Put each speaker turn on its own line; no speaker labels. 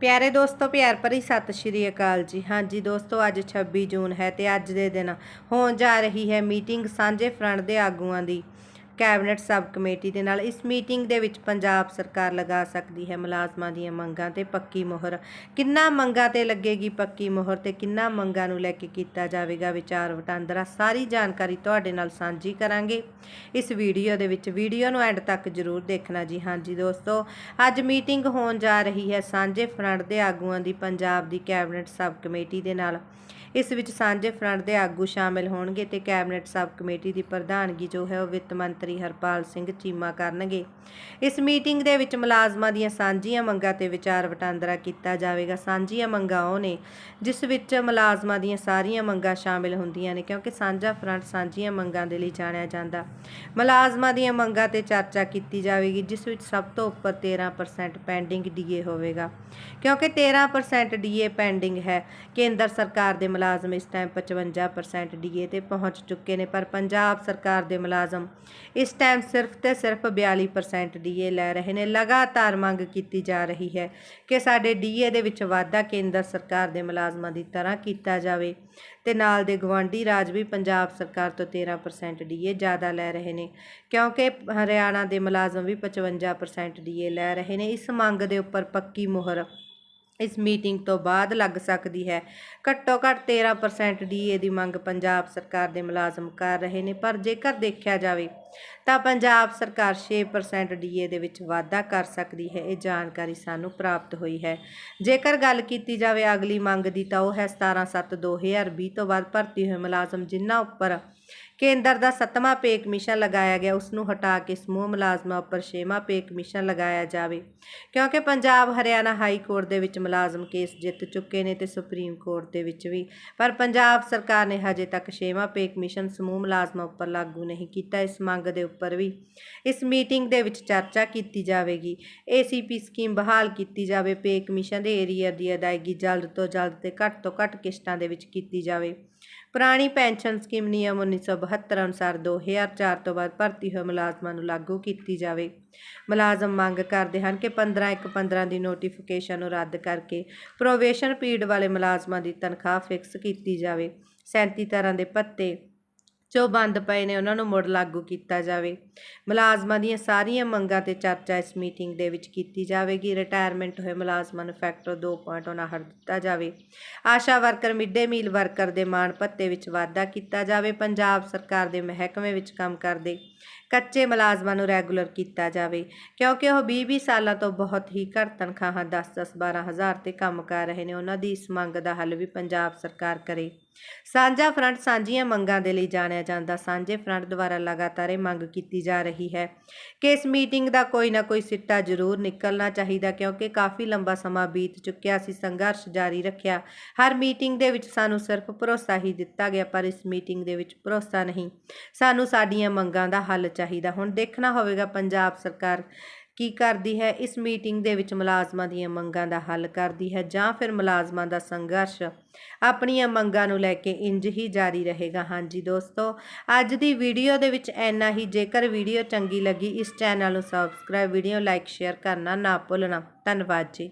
ਪਿਆਰੇ ਦੋਸਤੋ, ਪਿਆਰ ਭਰੀ ਸਤਿ ਸ਼੍ਰੀ ਅਕਾਲ ਜੀ। ਹਾਂਜੀ ਦੋਸਤੋ, ਅੱਜ 26 ਜੂਨ ਹੈ ਤੇ ਅੱਜ ਦੇ ਦਿਨ ਹੋਣ ਜਾ ਰਹੀ ਹੈ ਮੀਟਿੰਗ ਸਾਂਝੇ ਫਰੰਟ ਦੇ ਆਗੂਆਂ ਦੀ। ਕੈਬਨਿਟ ਸਬ ਕਮੇਟੀ ਦੇ ਨਾਲ ਇਸ ਮੀਟਿੰਗ ਦੇ ਵਿੱਚ ਪੰਜਾਬ ਸਰਕਾਰ ਲਗਾ ਸਕਦੀ ਹੈ ਮੁਲਾਜ਼ਮਾਂ ਦੀਆਂ ਮੰਗਾਂ ਤੇ ਪੱਕੀ ਮੋਹਰ। ਕਿੰਨਾ ਮੰਗਾਂ ਤੇ ਲੱਗੇਗੀ ਪੱਕੀ ਮੋਹਰ ਤੇ ਕਿੰਨਾ ਮੰਗਾਂ ਨੂੰ ਲੈ ਕੇ ਕੀਤਾ ਜਾਵੇਗਾ ਵਿਚਾਰ ਵਟਾਂਦਰਾ, ਸਾਰੀ ਜਾਣਕਾਰੀ ਤੁਹਾਡੇ ਨਾਲ ਸਾਂਝੀ ਕਰਾਂਗੇ। ਇਸ ਵੀਡੀਓ ਦੇ ਵਿੱਚ ਵੀਡੀਓ ਨੂੰ ਐਂਡ ਤੱਕ ਜਰੂਰ ਦੇਖਣਾ ਜੀ। ਹਾਂਜੀ ਦੋਸਤੋ, ਅੱਜ ਮੀਟਿੰਗ ਹੋਣ ਜਾ ਰਹੀ ਹੈ ਸਾਂਝੇ ਫਰੰਟ ਦੇ ਆਗੂਆਂ ਦੀ, ਪੰਜਾਬ ਦੀ ਕੈਬਨਿਟ ਸਬ ਕਮੇਟੀ ਦੇ ਨਾਲ। ਇਸ ਵਿੱਚ ਸਾਂਝੇ ਫਰੰਟ ਦੇ ਆਗੂ ਸ਼ਾਮਿਲ ਹੋਣਗੇ ਤੇ ਕੈਬਨਿਟ ਸਬ ਕਮੇਟੀ ਦੀ ਪ੍ਰਧਾਨਗੀ ਜੋ ਹੈ ਉਹ ਵਿੱਤ ਮੰਤਰੀ ਹਰਪਾਲ ਸਿੰਘ ਚੀਮਾ ਕਰਨਗੇ। ਇਸ ਮੀਟਿੰਗ ਦੇ ਵਿੱਚ ਮੁਲਾਜ਼ਮਾਂ ਦੀਆਂ ਸਾਂਝੀਆਂ ਮੰਗਾਂ ਤੇ ਵਿਚਾਰ ਵਟਾਂਦਰਾ ਕੀਤਾ ਜਾਵੇਗਾ। ਸਾਂਝੀਆਂ ਮੰਗਾਂ ਉਹ ਨੇ ਜਿਸ ਵਿੱਚ ਮੁਲਾਜ਼ਮਾਂ ਦੀਆਂ ਸਾਰੀਆਂ ਮੰਗਾਂ ਸ਼ਾਮਿਲ ਹੁੰਦੀਆਂ ਨੇ ਕਿਉਂਕਿ ਸਾਂਝਾ ਫਰੰਟ ਸਾਂਝੀਆਂ ਮੰਗਾਂ ਦੇ ਲਈ ਜਾਣਿਆ ਜਾਂਦਾ। ਮੁਲਾਜ਼ਮਾਂ ਦੀਆਂ ਮੰਗਾਂ ਤੇ ਚਰਚਾ ਕੀਤੀ ਜਾਵੇਗੀ ਜਿਸ ਵਿੱਚ ਸਭ ਤੋਂ ਉੱਪਰ 13% ਪੈਂਡਿੰਗ ਡੀਏ ਹੋਵੇਗਾ। ਕਿਉਂਕਿ 13% ਡੀਏ ਪੈਂਡਿੰਗ ਹੈ, ਕੇਂਦਰ ਸਰਕਾਰ ਦੇ ਮੁਲਾਜ਼ਮ ਇਸ ਟਾਈਮ 55% ਡੀਏ ਤੇ ਪਹੁੰਚ ਚੁੱਕੇ ਨੇ, ਪਰ ਪੰਜਾਬ ਸਰਕਾਰ ਦੇ ਮੁਲਾਜ਼ਮ ਇਸ ਟਾਈਮ ਸਿਰਫ ਤੇ ਸਿਰਫ 42% ਡੀਏ ਲੈ ਰਹੇ ਨੇ। ਲਗਾਤਾਰ ਮੰਗ ਕੀਤੀ ਜਾ ਰਹੀ ਹੈ ਕਿ ਸਾਡੇ ਡੀਏ ਦੇ ਵਿੱਚ ਵਾਧਾ ਕੇਂਦਰ ਸਰਕਾਰ ਦੇ ਮੁਲਾਜ਼ਮਾਂ ਦੀ ਤਰ੍ਹਾਂ ਕੀਤਾ ਜਾਵੇ ਤੇ ਨਾਲ ਦੇ ਗਵਾਂਢੀ ਰਾਜ ਵੀ ਪੰਜਾਬ ਸਰਕਾਰ ਤੋਂ 13% ਡੀਏ ਜ਼ਿਆਦਾ ਲੈ ਰਹੇ ਨੇ, ਕਿਉਂਕਿ ਹਰਿਆਣਾ ਦੇ ਮੁਲਾਜ਼ਮ ਵੀ 55% ਡੀਏ ਲੈ ਰਹੇ ਨੇ। ਇਸ ਮੰਗ ਦੇ ਉੱਪਰ ਪੱਕੀ ਮੋਹਰ ਇਸ ਮੀਟਿੰਗ ਤੋਂ ਬਾਅਦ ਲੱਗ ਸਕਦੀ ਹੈ। ਘੱਟੋ ਘੱਟ 13% ਡੀਏ ਦੀ ਮੰਗ ਪੰਜਾਬ ਸਰਕਾਰ ਦੇ ਮੁਲਾਜ਼ਮ ਕਰ ਰਹੇ ਨੇ, ਪਰ ਜੇਕਰ ਦੇਖਿਆ ਜਾਵੇ ਤਾਂ ਪੰਜਾਬ ਸਰਕਾਰ 6% ਡੀਏ ਦੇ ਵਿੱਚ ਵਾਧਾ ਕਰ ਸਕਦੀ ਹੈ, ਇਹ ਜਾਣਕਾਰੀ ਸਾਨੂੰ ਪ੍ਰਾਪਤ ਹੋਈ ਹੈ। ਜੇਕਰ ਗੱਲ ਕੀਤੀ ਜਾਵੇ ਅਗਲੀ ਮੰਗ ਦੀ ਤਾਂ ਉਹ ਹੈ 17/7/2020 ਤੋਂ ਬਾਅਦ ਭਰਤੀ ਹੋਏ ਮੁਲਾਜ਼ਮ ਜਿਨ੍ਹਾਂ ਉੱਪਰ ਕੇਂਦਰ ਦਾ ਸੱਤਵਾਂ ਪੇ ਕਮਿਸ਼ਨ ਲਗਾਇਆ ਗਿਆ, ਉਸ ਨੂੰ ਹਟਾ ਕੇ ਸਮੂਹ ਮੁਲਾਜ਼ਮਾਂ ਉੱਪਰ ਛੇਵਾਂ ਪੇ ਕਮਿਸ਼ਨ ਲਗਾਇਆ ਜਾਵੇ। ਕਿਉਂਕਿ ਪੰਜਾਬ, ਹਰਿਆਣਾ ਹਾਈ ਕੋਰਟ ਦੇ ਵਿੱਚ ਮੁਲਾਜ਼ਮ ਕੇਸ ਜਿੱਤ ਚੁੱਕੇ ਨੇ ਤੇ ਸੁਪਰੀਮ ਕੋਰਟ ਦੇ ਵਿੱਚ ਵੀ। ਪਰ ਪੰਜਾਬ ਸਰਕਾਰ ਨੇ ਹਜੇ ਤੱਕ ਛੇਵਾਂ ਪੇ ਕਮਿਸ਼ਨ ਸਮੂਹ ਮੁਲਾਜ਼ਮਾਂ ਉੱਪਰ ਲਾਗੂ ਨਹੀਂ ਕੀਤਾ, ਇਸ ਮੰਗ ਦੇ ਉੱਪਰ ਵੀ। ਇਸ ਮੀਟਿੰਗ ਦੇ ਵਿੱਚ ਚਰਚਾ ਕੀਤੀ ਜਾਵੇਗੀ। ਏਸੀਪੀ ਸਕੀਮ ਬਹਾਲ ਕੀਤੀ ਜਾਵੇ ਪੇ ਕਮਿਸ਼ਨ ਦੇ ਏਰੀਆ ਦੀ ਅਦਾਇਗੀ ਜਲਦ ਤੋਂ ਜਲਦ ਤੇ ਘੱਟ ਤੋਂ ਘੱਟ ਕਿਸ਼ਤਾਂ ਦੇ ਵਿੱਚ ਕੀਤੀ ਜਾਵੇ। ਪੁਰਾਣੀ ਪੈਨਸ਼ਨ ਸਕੀਮ ਨਿਯਮ 1972 ਅਨੁਸਾਰ 2004 ਤੋਂ ਬਾਅਦ ਭਰਤੀ ਹੋਏ ਮੁਲਾਜ਼ਮਾਂ ਨੂੰ ਲਾਗੂ ਕੀਤੀ ਜਾਵੇ। ਮੁਲਾਜ਼ਮ ਮੰਗ ਕਰਦੇ ਹਨ ਕਿ 15 ਇੱਕ 15 ਦੀ ਨੋਟੀਫਿਕੇਸ਼ਨ ਨੂੰ ਰੱਦ ਕਰਕੇ ਪ੍ਰੋਵੇਸ਼ਨ ਪੀਰੀਅਡ ਵਾਲੇ ਮੁਲਾਜ਼ਮਾਂ ਦੀ ਤਨਖਾਹ ਫਿਕਸ ਕੀਤੀ ਜਾਵੇ। 37 ਤਰ੍ਹਾਂ ਦੇ ਪੱਤੇ ਜੋ ਬੰਦ ਪਏ ਨੇ, ਉਹਨਾਂ ਨੂੰ ਮੁੜ ਲਾਗੂ ਕੀਤਾ ਜਾਵੇ। ਮੁਲਾਜ਼ਮਾਂ ਦੀਆਂ ਸਾਰੀਆਂ ਮੰਗਾਂ ਤੇ ਚਰਚਾ ਇਸ ਮੀਟਿੰਗ ਦੇ ਵਿੱਚ ਕੀਤੀ ਜਾਵੇਗੀ। ਰਿਟਾਇਰਮੈਂਟ ਹੋਏ ਮੁਲਾਜ਼ਮਾਂ ਨੂੰ ਫੈਕਟਰ 2.59 ਦਿੱਤਾ ਜਾਵੇ। ASHA worker midday meal worker ਦੇ ਮਾਣ ਭੱਤੇ ਵਿੱਚ ਵਾਧਾ ਕੀਤਾ ਜਾਵੇ। ਪੰਜਾਬ ਸਰਕਾਰ ਦੇ ਮਹਿਕਮੇ ਵਿੱਚ ਕੰਮ ਕਰਦੇ ਕੱਚੇ ਮੁਲਾਜ਼ਮਾਂ ਨੂੰ ਰੈਗੂਲਰ ਕੀਤਾ ਜਾਵੇ। ਕਿਉਂਕਿ ਉਹ 20-20 ਸਾਲਾਂ ਤੋਂ ਬਹੁਤ ਹੀ ਘੱਟ ਤਨਖਾਹਾਂ 10-10 12 ਹਜ਼ਾਰ ਤੇ ਕੰਮ ਕਰ ਰਹੇ ਨੇ। ਉਹਨਾਂ ਦੀ ਇਸ ਮੰਗ ਦਾ ਹੱਲ ਵੀ ਪੰਜਾਬ ਸਰਕਾਰ ਕਰੇ। ਸਾਂਝਾ ਫਰੰਟ ਸਾਂਝੀਆਂ ਮੰਗਾਂ ਦੇ ਲਈ ਜਾਣਿਆ ਜਾਂਦਾ। ਸਾਂਝੇ ਫਰੰਟ ਦੁਆਰਾ ਲਗਾਤਾਰ ਇਹ ਮੰਗ ਕੀਤੀ ਜਾ ਰਹੀ ਹੈ ਕਿ ਇਸ ਮੀਟਿੰਗ ਦਾ ਕੋਈ ਨਾ ਕੋਈ ਸਿੱਟਾ ਜ਼ਰੂਰ ਨਿਕਲਣਾ ਚਾਹੀਦਾ ਕਿਉਂਕਿ ਕਾਫੀ ਲੰਬਾ ਸਮਾਂ ਬੀਤ ਚੁੱਕਿਆ ਸੀ ਸੰਘਰਸ਼ ਜਾਰੀ ਰੱਖਿਆ। ਹਰ ਮੀਟਿੰਗ ਦੇ ਵਿੱਚ ਸਾਨੂੰ ਸਿਰਫ ਭਰੋਸਾ ਹੀ ਦਿੱਤਾ ਗਿਆ, ਪਰ ਇਸ ਮੀਟਿੰਗ ਦੇ ਵਿੱਚ ਭਰੋਸਾ ਨਹੀਂ। ਸਾਨੂੰ ਸਾਡੀਆਂ ਮੰਗਾਂ ਦਾ ਹੱਲ ਚਾਹੀਦਾ। ਹੁਣ ਦੇਖਣਾ ਹੋਵੇਗਾ ਪੰਜਾਬ ਸਰਕਾਰ ਕੀ ਕਰਦੀ ਹੈ? ਇਸ ਮੀਟਿੰਗ ਦੇ ਵਿੱਚ ਮੁਲਾਜ਼ਮਾਂ ਦੀਆਂ ਮੰਗਾਂ ਦਾ ਹੱਲ ਕਰਦੀ ਹੈ ਜਾਂ ਫਿਰ ਮੁਲਾਜ਼ਮਾਂ ਦਾ ਸੰਘਰਸ਼ ਆਪਣੀਆਂ ਮੰਗਾਂ ਨੂੰ ਲੈ ਕੇ ਇੰਜ ਹੀ ਜਾਰੀ ਰਹੇਗਾ? ਹਾਂਜੀ ਦੋਸਤੋ, ਅੱਜ ਦੀ ਵੀਡੀਓ ਦੇ ਵਿੱਚ ਇੰਨਾ ਹੀ। ਜੇਕਰ ਵੀਡੀਓ ਚੰਗੀ ਲੱਗੀ, ਇਸ ਚੈਨਲ ਨੂੰ ਸਬਸਕ੍ਰਾਈਬ ਵੀਡੀਓ ਲਾਈਕ ਸ਼ੇਅਰ ਕਰਨਾ ਨਾ ਭੁੱਲਣਾ। ਧੰਨਵਾਦ ਜੀ।